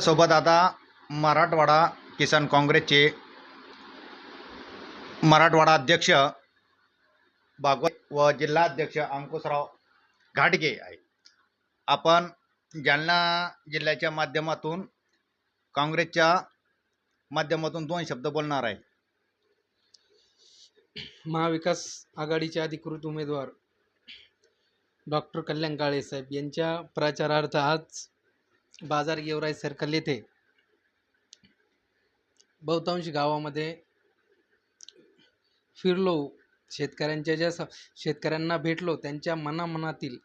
सोबत आता मराठवाडा किसान काँग्रेसचे मराठवाडा अध्यक्ष भागवत व जिल्हाध्यक्ष अंकुशराव घाटगे आहे. आपण जालना जिल्ह्याच्या माध्यमातून काँग्रेसच्या माध्यमातून दोन शब्द बोलणार आहे. महाविकास आघाडीचे अधिकृत उमेदवार डॉक्टर कल्याण काळे साहेब यांच्या प्रचारार्थ आज बाजार गेवराई सर्कल येथे बहुतांश गावामध्ये फिरलो. शेतकऱ्यांच्या ज्या स शेतकऱ्यांना भेटलो त्यांच्या मनामनातील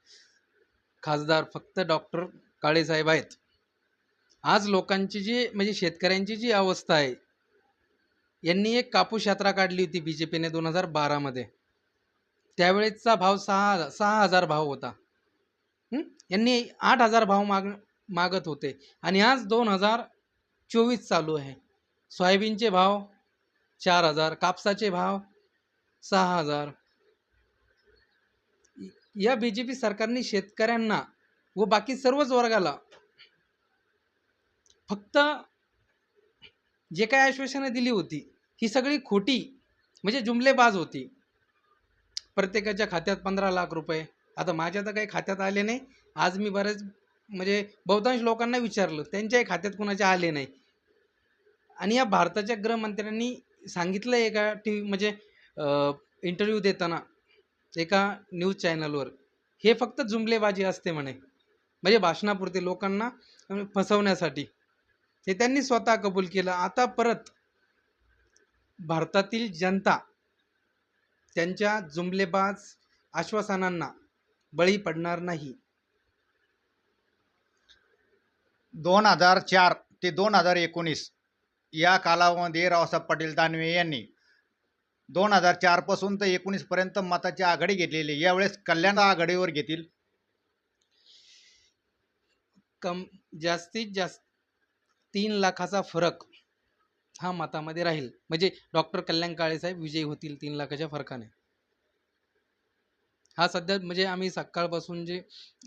खासदार फक्त डॉक्टर काळेसाहेब आहेत. आज लोकांची जी म्हणजे शेतकऱ्यांची जी अवस्था आहे यांनी एक कापूस यात्रा काढली होती बी जे पीने दोन हजार बारामध्ये. त्यावेळेसचा भाव सहा सहा हजार भाव होता. यांनी आठ हजार भाव माग मागत होते. आणि आज दोन हजार चोवीस चालू आहे. सोयाबीनचे भाव चार हजार कापसाचे भाव सहा हजार. या बी जे पी सरकारने शेतकऱ्यांना व बाकी सर्वच वर्गाला फक्त जे काही आश्वासनं दिली होती ही सगळी खोटी म्हणजे जुमलेबाज होती. प्रत्येकाच्या खात्यात पंधरा लाख रुपये. आता माझ्या तर काही खात्यात आले नाही. आज मी बरेच म्हणजे बहुतांश लोकांना विचारलं त्यांच्याही खात्यात कुणाच्या आले नाही. आणि या भारताच्या गृहमंत्र्यांनी सांगितलं एका टी व्ही म्हणजे इंटरव्ह्यू देताना एका न्यूज चॅनलवर हे फक्त जुमलेबाजी असते म्हणे. म्हणजे भाषणापुरते लोकांना फसवण्यासाठी. हे त्यांनी स्वतः कबूल केलं. आता परत भारतातील जनता त्यांच्या जुमलेबाज आश्वासनांना बळी पडणार नाही. दोन हजार चार ते दोन हजार एकोणीस या कालावधीमध्ये रावसाहेब पाटील दानवे यांनी दोन हजार चारपासून तर एकोणीसपर्यंत मताची आघाडी घेतलेली यावेळेस कल्याण आघाडीवर घेतील. कम जास्तीत जास्त तीन लाखाचा फरक हा मतामध्ये राहील. म्हणजे डॉक्टर कल्याण काळेसाहेब विजयी होतील तीन लाखाच्या फरकाने. हा सध्या म्हणजे आम्ही सकाळपासून जे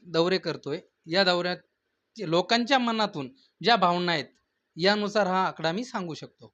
दौरे करतोय या दौऱ्यात लोकांच्या मनातून ज्या भावना आहेत यानुसार हा आकडा मी सांगू शकतो.